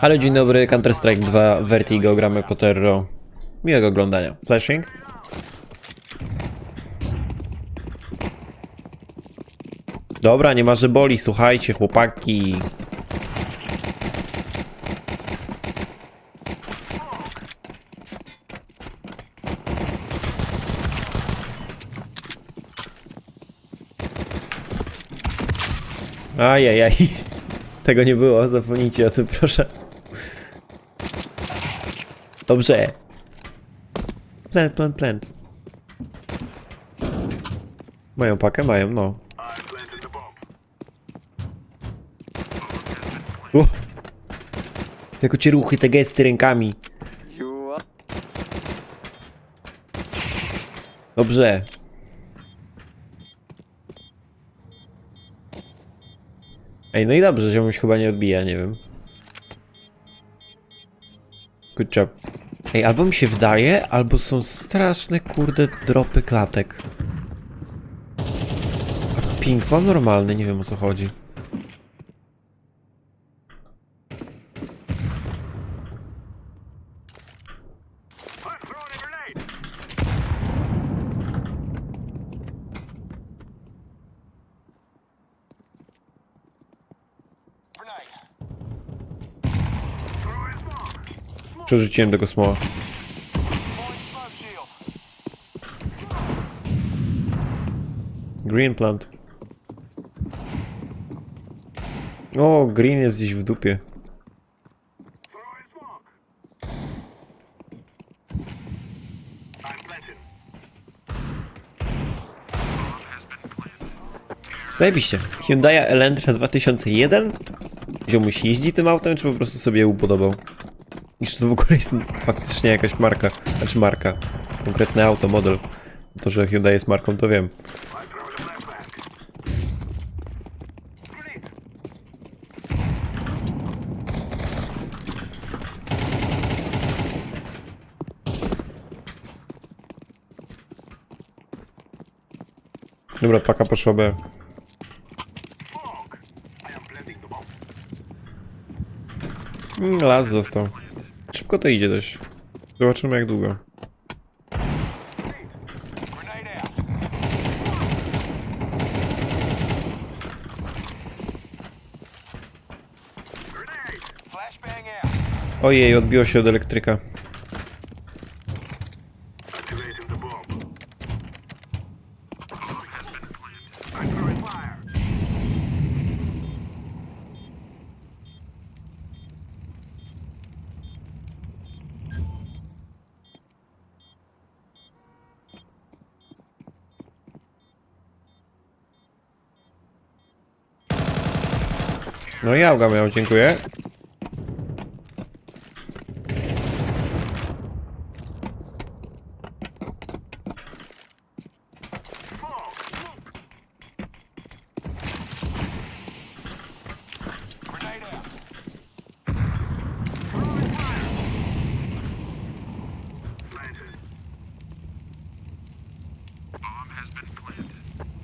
Ale dzień dobry, Counter-Strike 2, Vertigo, gramy po Terro. Miłego oglądania. Flashing? Dobra, nie ma, że boli, słuchajcie, chłopaki. Ajajaj. Tego nie było, zapomnijcie o tym, proszę. Dobrze. Plant, plant, plant. Mają pakę? Mają, no. Uh. Jako ci ruchy, te gesty rękami. Dobrze. Ej, no i dobrze, ziomuś chyba nie odbija, nie wiem. Good job. Ej, albo mi się wydaje, albo są straszne, kurde, dropy klatek. A ping mam normalny, nie wiem o co chodzi. Przerzuciłem tego smoła. Green plant. O, green jest gdzieś w dupie. Zajebiście. Hyundai Elantra 2001? Ziomuś jeździ tym autem, czy po prostu sobie upodobał? Czy to w ogóle jest faktycznie jakaś marka? Znaczy marka. Konkretny auto, model. To, że Hyundai jest marką, to wiem. Dobra, paka poszła B. Mm, Las został. Szybko to idzie dość. Zobaczymy jak długo. Ojej, odbiło się od elektryka. No i Auga miał, dziękuję.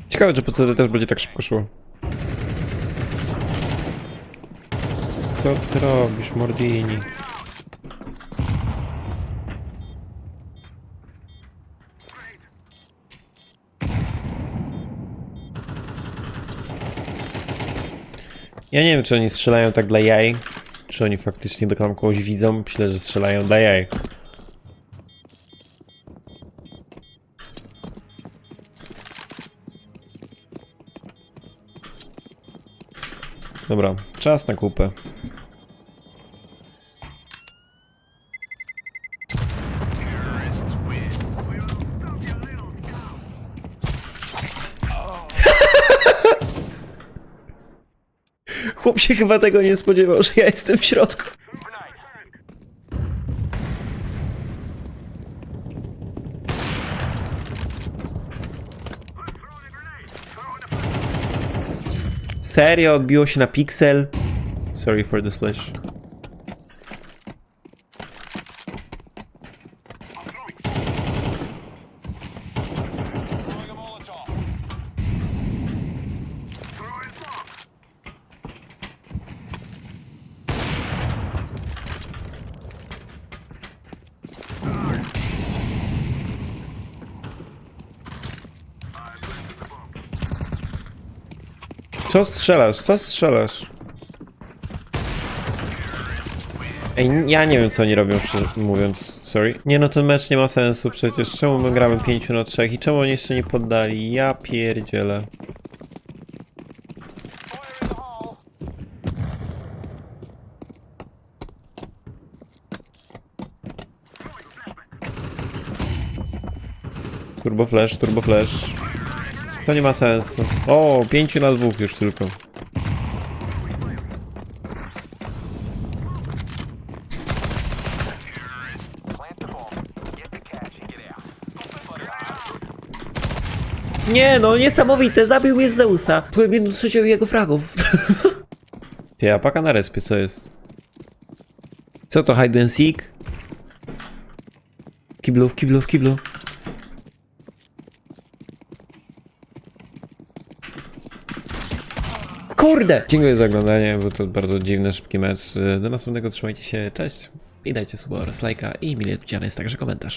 Ciekawe, czy po CD też będzie tak szybko szło. Co ty robisz, Mordini? Ja nie wiem, czy oni strzelają tak dla jaj, czy oni faktycznie do kogoś widzą. Myślę, że strzelają dla jaj. Dobra, czas na kupę. Chłop się chyba tego nie spodziewał, że ja jestem w środku. Serio, odbiło się na piksel. Sorry for the flash. Co strzelasz? Co strzelasz? Ej, ja nie wiem co oni robią, szczerze mówiąc. Sorry. Nie no, ten mecz nie ma sensu przecież. Czemu my gramy 5 na 3 i czemu oni jeszcze nie poddali? Ja pierdzielę. Turbo flash, turbo flash. To nie ma sensu. O, 5 na 2 już tylko. Nie no, niesamowite, zabił mnie Zeusa. Byłem jedną trzecią jego fragów. Ty, a paka na respie, co jest? Co to, hide and seek? Kiblu, kiblu, kiblu. Kurde! Dziękuję za oglądanie, był to bardzo dziwny, szybki mecz. Do następnego trzymajcie się, cześć. I dajcie suba oraz lajka i miliard jest także komentarz.